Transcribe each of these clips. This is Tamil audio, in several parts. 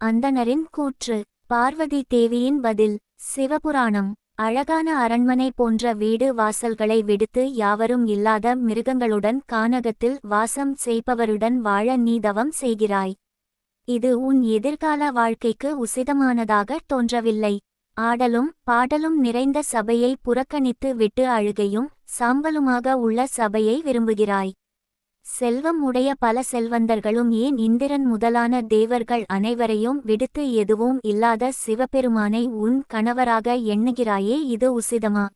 அந்தணரின் கூற்று பார்வதி தேவியின் பதில் சிவபுராணம். அழகான அரண்மனை போன்ற வீடு வாசல்களை விடுத்து யாவரும் இல்லாத மிருகங்களுடன் கானகத்தில் வாசம் செய்பவருடன் வாழ நீ தவம் செய்கிறாய். இது உன் எதிர்கால வாழ்க்கைக்கு உசிதமானதாக தோன்றவில்லை. ஆடலும் பாடலும் நிறைந்த சபையை புறக்கணித்து விட்டு அழுகையும் சாம்பலுமாக உள்ள சபையை விரும்புகிறாய். செல்வம் உடைய பல செல்வந்தர்களும் ஏன் இந்திரன் முதலான தேவர்கள் அனைவரையும் விடுத்து எதுவும் இல்லாத சிவபெருமானை உன் கணவராக எண்ணுகிறாயே இது உசிதமா?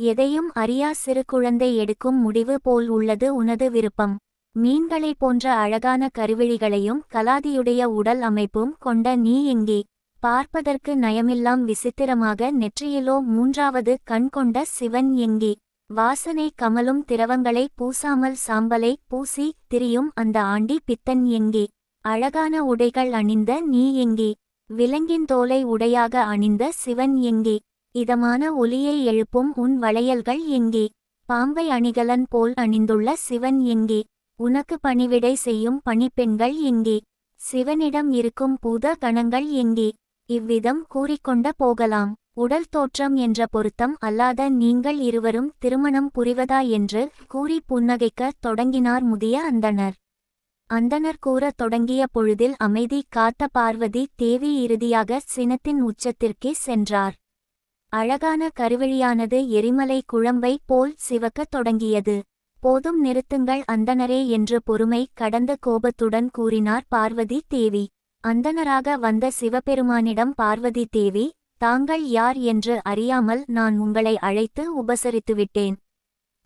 எதையும் அறியா சிறு குழந்தை எடுக்கும் முடிவு போல் உள்ளது உனது விருப்பம். மீன்களைப் போன்ற அழகான கருவிழிகளையும் கலாதியுடைய உடல் அமைப்பும் கொண்ட நீ எங்கே? பார்ப்பதற்கு நயமில்லாம் விசித்திரமாக நெற்றியிலோ மூன்றாவது கண் கொண்ட சிவன் எங்கே? வாசனை கமலும் திரவங்களை பூசாமல் சாம்பலை பூசி திரியும் அந்த ஆண்டி பித்தன் எங்கே? அழகான உடைகள் அணிந்த நீ எங்கே? விலங்கின் தோலை உடையாக அணிந்த சிவன் எங்கே? இதமான ஒலியை எழுப்பும் உன் வளையல்கள் எங்கே? பாம்பை அணிகலன் போல் அணிந்துள்ள சிவன் எங்கே? உனக்கு பணிவிடை செய்யும் பணிப்பெண்கள் எங்கே? சிவனிடம் இருக்கும் பூத கணங்கள் எங்கே? இவ்விதம் கூறிக்கொண்ட போகலாம். உடல் தோற்றம் என்ற பொருத்தம் அல்லாத நீங்கள் இருவரும் திருமணம் புரிவதா என்று கூறி புன்னகைக்க தொடங்கினார் முதிய அந்தணர். அந்தணர் கூறத் தொடங்கிய பொழுதில் அமைதி காத்த பார்வதி தேவி இறுதியாக சினத்தின் உச்சத்திற்கே சென்றார். அழகான கருவழியானது எரிமலை குழம்பை போல் சிவக்கத் தொடங்கியது. போதும் நிறுத்துங்கள் அந்தனரே என்று பொறுமை கடந்த கோபத்துடன் கூறினார் பார்வதி தேவி. அந்தணராக வந்த சிவபெருமானிடம் பார்வதி தேவி தாங்கள் யார் என்று அறியாமல் நான் உங்களை அழைத்து உபசரித்துவிட்டேன்.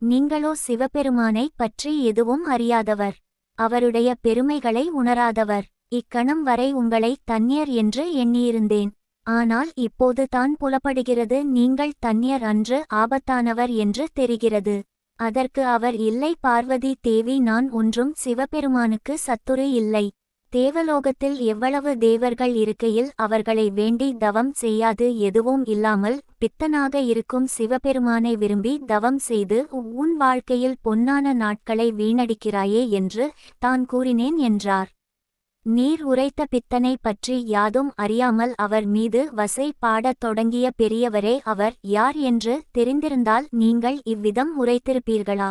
நீங்களோ சிவபெருமானை பற்றி எதுவும் அறியாதவர். அவருடைய பெருமைகளை உணராதவர். இக்கணம் வரை உங்களை தன்னியர் என்று எண்ணியிருந்தேன். ஆனால் இப்போது தான் புலப்படுகிறது நீங்கள் தன்னியர் அன்று ஆபத்தானவர் என்று தெரிகிறது. அதற்கு அவர் இல்லை பார்வதி தேவி நான் ஒன்றும் சிவபெருமானுக்கு சத்துரு இல்லை. தேவலோகத்தில் எவ்வளவு தேவர்கள் இருக்கையில் அவர்களை வேண்டி தவம் செய்யாது எதுவும் இல்லாமல் பித்தனாக இருக்கும் சிவபெருமானை விரும்பி தவம் செய்து உன் வாழ்க்கையில் பொன்னான நாட்களை வீணடிக்கிறாயே என்று தான் கூறினேன் என்றார். நீர் உரைத்த பித்தனை பற்றி யாதும் அறியாமல் அவர் மீது வசை பாடத் தொடங்கிய பெரியவரே அவர் யார் என்று தெரிந்திருந்தால் நீங்கள் இவ்விதம் உரைத்திருப்பீர்களா?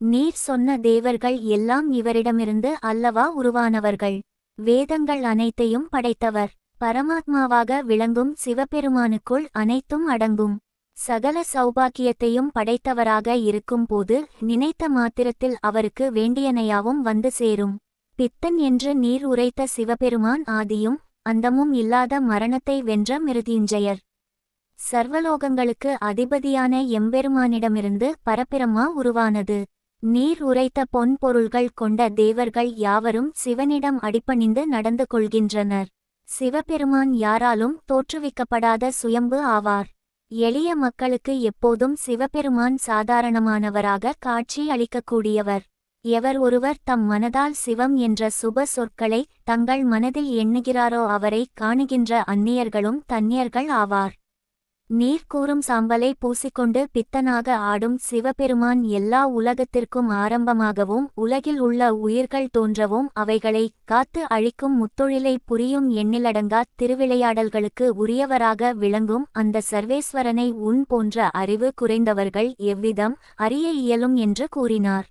நீர் சொன்ன தேவர்கள் எல்லாம் இவரிடமிருந்து அல்லவா உருவானவர்கள்? வேதங்கள் அனைத்தையும் படைத்தவர். பரமாத்மாவாக விளங்கும் சிவபெருமானுக்குள் அனைத்தும் அடங்கும். சகல சௌபாக்கியத்தையும் படைத்தவராக இருக்கும்போது நினைத்த மாத்திரத்தில் அவருக்கு வேண்டியனையாவும் வந்து சேரும். பித்தன் என்று நீர் உரைத்த சிவபெருமான் ஆதியும் அந்தமும் இல்லாத மரணத்தை வென்ற மிருதியுஞ்சயர். சர்வலோகங்களுக்கு அதிபதியான எம்பெருமானிடமிருந்து பரபிரமா உருவானது. நீர் உரைத்த பொன் பொருள்கள் கொண்ட தேவர்கள் யாவரும் சிவனிடம் அடிபணிந்து நடந்து கொள்கின்றனர். சிவபெருமான் யாராலும் தோற்றுவிக்கப்படாத சுயம்பு ஆவார். எளிய மக்களுக்கு எப்போதும் சிவபெருமான் சாதாரணமானவராக காட்சி அளிக்கக்கூடியவர். எவர் ஒருவர் தம் மனதால் சிவம் என்ற சுப சொற்களை தங்கள் மனதில் எண்ணுகிறாரோ அவரை காணுகின்ற அந்நியர்களும் தன்னியர்கள் ஆவார். நீர் கூறும் சாம்பலை பூசிக்கொண்டு பித்தனாக ஆடும் சிவபெருமான் எல்லா உலகத்திற்கும் ஆரம்பமாகவும் உலகில் உள்ள உயிர்கள் தோன்றவும் அவைகளை காத்து அழிக்கும் முத்தொழிலை புரியும் எண்ணிலடங்கா திருவிளையாடல்களுக்கு உரியவராக விளங்கும் அந்த சர்வேஸ்வரனை உன் போன்ற அறிவு குறைந்தவர்கள் எவ்விதம் அறிய இயலும் என்று கூறினார்.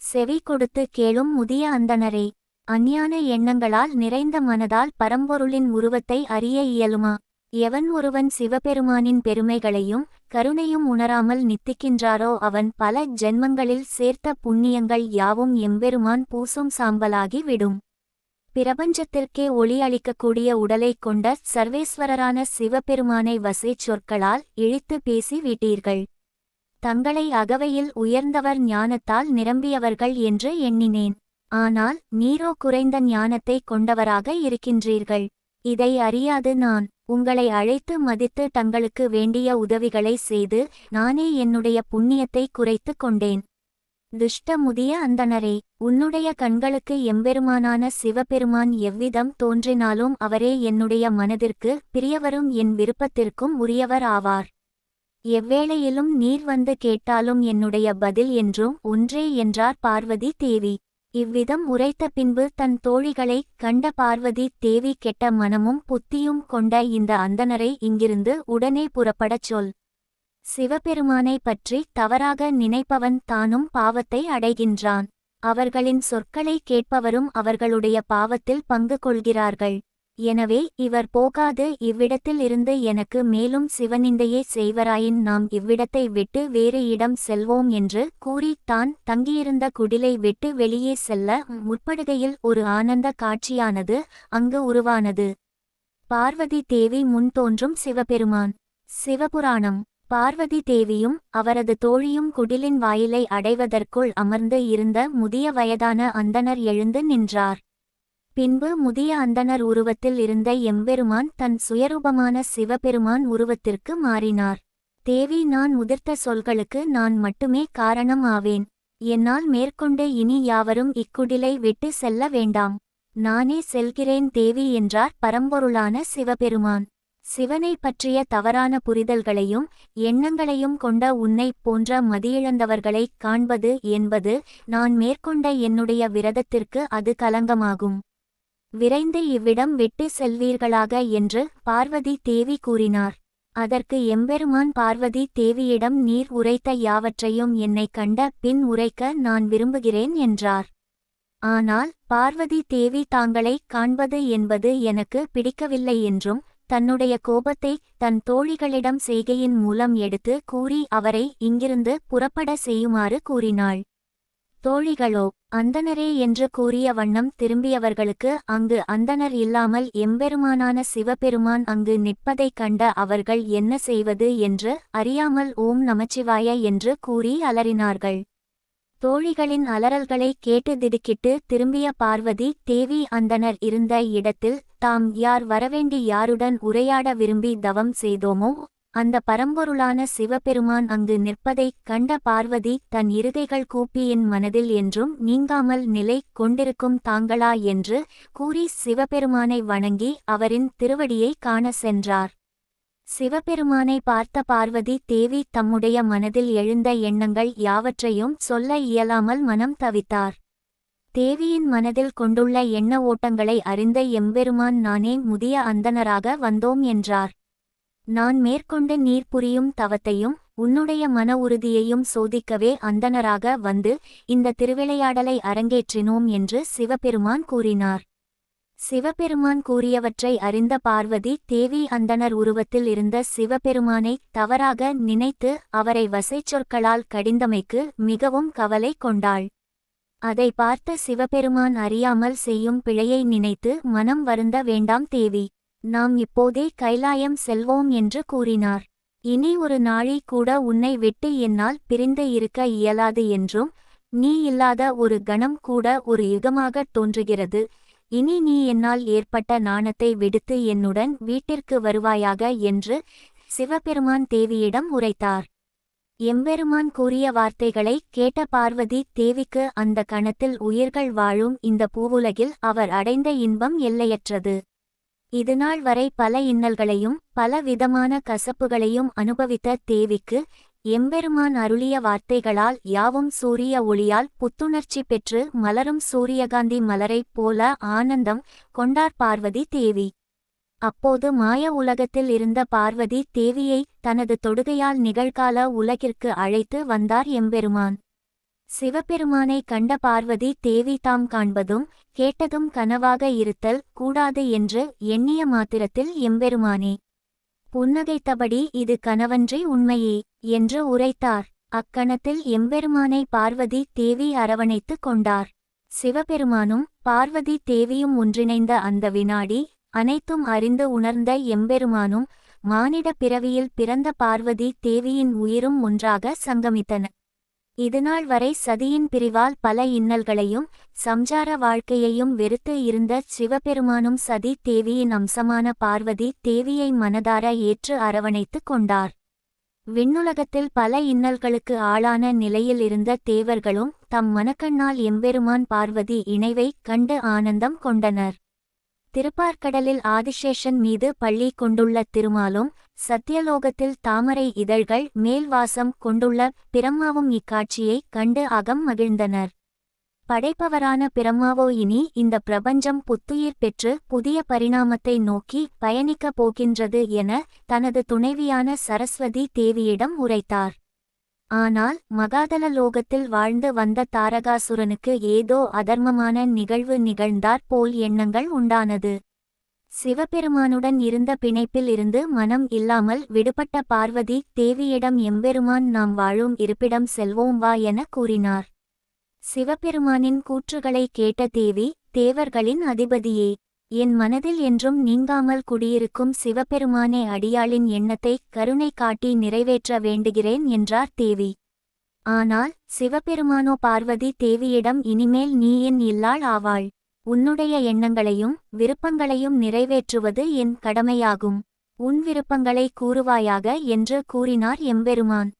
செவி கொடுத்து கேளும் முதிய அந்தணரே அஞ்ஞான எண்ணங்களால் நிறைந்த மனதால் பரம்பொருளின் உருவத்தை அறிய இயலுமா? எவன் ஒருவன் சிவபெருமானின் பெருமைகளையும் கருணையும் உணராமல் நித்திக்கின்றாரோ அவன் பல ஜென்மங்களில் சேர்த்த புண்ணியங்கள் யாவும் எம்பெருமான் பூசும் சாம்பலாகி விடும். பிரபஞ்சத்திற்கே ஒளி அளிக்கக்கூடிய உடலைக் கொண்ட சர்வேஸ்வரரான சிவபெருமானை வசை சொற்களால் இழித்து பேசி விட்டீர்கள். தங்களை அகவையில் உயர்ந்தவர் ஞானத்தால் நிரம்பியவர்கள் என்று எண்ணினேன். ஆனால் நீரோ குறைந்த ஞானத்தை கொண்டவராக இருக்கின்றீர்கள். இதை அறியாது நான். உங்களை அழைத்து மதித்து தங்களுக்கு வேண்டிய உதவிகளை செய்து நானே என்னுடைய புண்ணியத்தை குறைத்து கொண்டேன். துஷ்ட முதிய அந்தணரே உன்னுடைய கண்களுக்கு எம்பெருமானான சிவபெருமான் எவ்விதம் தோன்றினாலும் அவரே என்னுடைய மனதிற்கு பிரியவரும் என் விருப்பத்திற்கும் உரியவர் ஆவார். எவ்வேளையிலும் நீர் வந்து கேட்டாலும் என்னுடைய பதில் என்றும் ஒன்றே என்றார் பார்வதி தேவி. இவ்விதம் உரைத்த பின்பு தன் தோழிகளைக் கண்ட பார்வதி தேவி கெட்ட மனமும் புத்தியும் கொண்ட இந்த அந்தணரை இங்கிருந்து உடனே புறப்படச் சொல். சிவபெருமானை பற்றி தவறாக நினைப்பவன் தானும் பாவத்தை அடைகின்றான். அவர்களின் சொற்களை கேட்பவரும் அவர்களுடைய பாவத்தில் பங்கு கொள்கிறார்கள். எனவே இவர் போகாது இவ்விடத்தில் இருந்து எனக்கு மேலும் சிவனிந்தையே செய்வராயின் நாம் இவ்விடத்தை விட்டு வேறு இடம் செல்வோம் என்று கூறி தான் தங்கியிருந்த குடிலை விட்டு வெளியே செல்ல முற்படுகையில் ஒரு ஆனந்த காட்சியானது அங்கு உருவானது. பார்வதி தேவி முன் தோன்றும் சிவபெருமான். சிவபுராணம். பார்வதி தேவியும் அவரது தோழியும் குடிலின் வாயிலை அடைவதற்குள் அமர்ந்து இருந்த முதிய வயதான அந்தணர் எழுந்து நின்றார். பின்பு முதிய அந்தணர் உருவத்தில் இருந்த எம்பெருமான் தன் சுயரூபமான சிவபெருமான் உருவத்திற்கு மாறினார். தேவி நான் உதிர்த்த சொல்களுக்கு நான் மட்டுமே காரணம் ஆவேன். என்னால் மேற்கொண்டு இனி யாவரும் இக்குடிலை விட்டு செல்ல வேண்டாம். நானே செல்கிறேன் தேவி என்றார் பரம்பொருளான சிவபெருமான். சிவனை பற்றிய தவறான புரிதல்களையும் எண்ணங்களையும் கொண்ட உன்னை போன்ற மதியிழந்தவர்களைக் காண்பது என்பது நான் மேற்கொண்ட என்னுடைய விரதத்திற்கு அது கலங்கமாகும். விரைந்து இவ்விடம் விட்டு செல்வீர்களாக என்று பார்வதி தேவி கூறினார். அதற்கு எம்பெருமான் பார்வதி தேவியிடம் நீர் உரைத்த யாவற்றையும் என்னைக் கண்ட பின் உரைக்க நான் விரும்புகிறேன் என்றார். ஆனால் பார்வதி தேவி தாங்களை காண்பது என்பது எனக்கு பிடிக்கவில்லை என்றும் தன்னுடைய கோபத்தை தன் தோழிகளிடம் செய்கையின் மூலம் எடுத்து கூறி அவரை இங்கிருந்து புறப்பட செய்யுமாறு கூறினாள். தோழிகளோ அந்தனரே என்று கூறிய வண்ணம் திரும்பியவர்களுக்கு அங்கு அந்தணர் இல்லாமல் எம்பெருமானான சிவபெருமான் அங்கு நிற்பதைக் கண்ட அவர்கள் என்ன செய்வது என்று அறியாமல் ஓம் நமச்சிவாய என்று கூறி அலறினார்கள். தோழிகளின் அலறல்களை கேட்டு திடுக்கிட்டு திரும்பிய பார்வதி தேவி அந்தனர் இருந்த இடத்தில் தாம் யார் வரவேண்டி யாருடன் உரையாட விரும்பி தவம் செய்தோமோ? அந்த பரம்பொருளான சிவபெருமான் அங்கு நிற்பதைக் கண்ட பார்வதி தன் இருகைகள் கூப்பியின் மனதில் என்றும் நீங்காமல் நிலை கொண்டிருக்கும் தாங்களா என்று கூறி சிவபெருமானை வணங்கி அவரின் திருவடியை காண சென்றார். சிவபெருமானை பார்த்த பார்வதி தேவி தம்முடைய மனதில் எழுந்த எண்ணங்கள் யாவற்றையும் சொல்ல இயலாமல் மனம் தவித்தார். தேவியின் மனதில் கொண்டுள்ள எண்ண ஓட்டங்களை அறிந்த எம்பெருமான் நானே முதிய அந்தனராக வந்தோம் என்றார். நான் மேற்கொண்டு நீர் புரியும் தவத்தையும் உன்னுடைய மன உறுதியையும் சோதிக்கவே அந்தணராக வந்து இந்த திருவிளையாடலை அரங்கேற்றினோம் என்று சிவபெருமான் கூறினார். சிவபெருமான் கூறியவற்றை அறிந்த பார்வதி தேவி அந்தனர் உருவத்தில் இருந்த சிவபெருமானை தவறாக நினைத்து அவரை வசைச்சொற்களால் கடிந்தமைக்கு மிகவும் கவலை கொண்டாள். அதை பார்த்த சிவபெருமான் அறியாமல் செய்யும் பிழையை நினைத்து மனம் வருந்த வேண்டாம் தேவி. நாம் இப்போதே கைலாயம் செல்வோம் என்று கூறினார். இனி ஒரு நாளை கூட உன்னை விட்டு என்னால் பிரிந்து இருக்க இயலாது என்றும் நீ இல்லாத ஒரு கணம் கூட ஒரு யுகமாகத் தோன்றுகிறது. இனி நீ என்னால் ஏற்பட்ட நாணத்தை விடுத்து என்னுடன் வீட்டிற்கு வருவாயாக என்று சிவபெருமான் தேவியிடம் உரைத்தார். எம்பெருமான் கூறிய வார்த்தைகளை கேட்ட பார்வதி தேவிக்கு அந்த கணத்தில் உயிர்கள் வாழும் இந்த பூவுலகில் அவர் அடைந்த இன்பம் எல்லையற்றது. இதுநாள் வரை பல இன்னல்களையும் பல விதமான கசப்புகளையும் அனுபவித்த தேவிக்கு எம்பெருமான் அருளிய வார்த்தைகளால் யாவும் சூரிய ஒளியால் புத்துணர்ச்சி பெற்று மலரும் சூரியகாந்தி மலரைப் போல ஆனந்தம் கொண்டார் பார்வதி தேவி. அப்போது மாய உலகத்தில் இருந்த பார்வதி தேவியை தனது தொடுகையால் நிகழ்கால உலகிற்கு அழைத்து வந்தார் எம்பெருமான். சிவபெருமானை கண்ட பார்வதி தேவி தாம் காண்பதும் கேட்டதும் கனவாக இருத்தல் கூடாது என்று எண்ணிய மாத்திரத்தில் எம்பெருமானே புன்னகைத்தபடி இது கனவன்றி உண்மையே என்று உரைத்தார். அக்கணத்தில் எம்பெருமானை பார்வதி தேவி அரவணைத்துக் கொண்டார். சிவபெருமானும் பார்வதி தேவியும் ஒன்றிணைந்த அந்த வினாடி அனைத்தும் அறிந்து உணர்ந்த எம்பெருமானும் மானிட பிறவியில் பிறந்த பார்வதி தேவியின் உயிரும் ஒன்றாக சங்கமித்தன. இதுநாள் வரை சதியின் பிரிவால் பல இன்னல்களையும் சம்சார வாழ்க்கையையும் வெறுத்து இருந்த சிவபெருமானும் சதி தேவியின் அம்சமான பார்வதி தேவியை மனதார ஏற்று அரவணைத்துக் கொண்டார். விண்ணுலகத்தில் பல இன்னல்களுக்கு ஆளான நிலையில் இருந்த தேவர்களும் தம் மனக்கண்ணால் எம்பெருமான் பார்வதி இணைவை கண்டு ஆனந்தம் கொண்டனர். திருப்பார்க்கடலில் ஆதிசேஷன் மீது பள்ளி கொண்டுள்ள திருமாலும் சத்தியலோகத்தில் தாமரை இதழ்கள் மேல்வாசம் கொண்டுள்ள பிரம்மாவும் இக்காட்சியை கண்டு அகம் மகிழ்ந்தனர். படைப்பவரான பிரம்மாவோ இனி இந்த பிரபஞ்சம் புத்துயிர் பெற்று புதிய பரிணாமத்தை நோக்கி பயணிக்கப் போகின்றது என தனது துணைவியான சரஸ்வதி தேவியிடம் உரைத்தார். ஆனால் மகாதல லோகத்தில் வாழ்ந்து வந்த தாரகாசுரனுக்கு ஏதோ அதர்மமான நிகழ்வு நிகழ்ந்தாற் போல் எண்ணங்கள் உண்டானது. சிவபெருமானுடன் இருந்த பிணைப்பில் இருந்து மனம் இல்லாமல் விடுபட்ட பார்வதி தேவியிடம் எம்பெருமான் நாம் வாழும் இருப்பிடம் செல்வோம் வா என கூறினார். சிவபெருமானின் கூற்றுகளை கேட்ட தேவி தேவர்களின் அதிபதியே என் மனதில் என்றும் நீங்காமல் குடியிருக்கும் சிவபெருமானே அடியாளின் எண்ணத்தை கருணை காட்டி நிறைவேற்ற வேண்டுகிறேன் என்றார் தேவி. ஆனால் சிவபெருமானோ பார்வதி தேவியிடம் இனிமேல் நீ என் இல்லாள் ஆவாள். உன்னுடைய எண்ணங்களையும் விருப்பங்களையும் நிறைவேற்றுவது என் கடமையாகும். உன் விருப்பங்களை கூறுவாயாக என்று கூறினார் எம்பெருமான்.